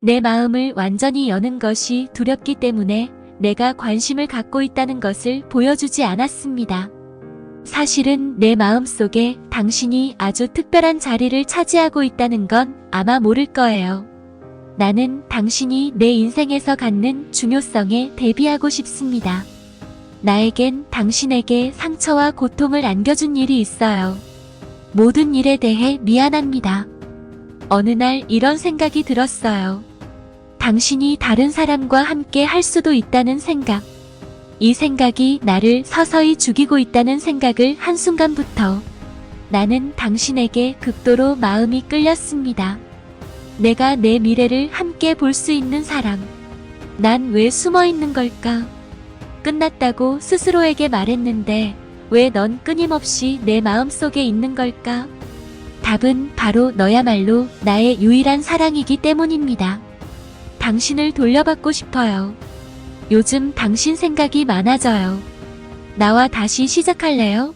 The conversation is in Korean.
내 마음을 완전히 여는 것이 두렵기 때문에 내가 관심을 갖고 있다는 것을 보여주지 않았습니다. 사실은 내 마음 속에 당신이 아주 특별한 자리를 차지하고 있다는 건 아마 모를 거예요. 나는 당신이 내 인생에서 갖는 중요성에 대비하고 싶습니다. 나에겐 당신에게 상처와 고통을 안겨준 일이 있어요. 모든 일에 대해 미안합니다. 어느 날 이런 생각이 들었어요. 당신이 다른 사람과 함께 할 수도 있다는 생각. 이 생각이 나를 서서히 죽이고 있다는 생각을 한순간부터 나는 당신에게 극도로 마음이 끌렸습니다. 내가 내 미래를 함께 볼 수 있는 사람. 난 왜 숨어 있는 걸까? 끝났다고 스스로에게 말했는데 왜 넌 끊임없이 내 마음 속에 있는 걸까? 답은 바로 너야말로 나의 유일한 사랑이기 때문입니다. 당신을 돌려받고 싶어요. 요즘 당신 생각이 많아져요. 나와 다시 시작할래요?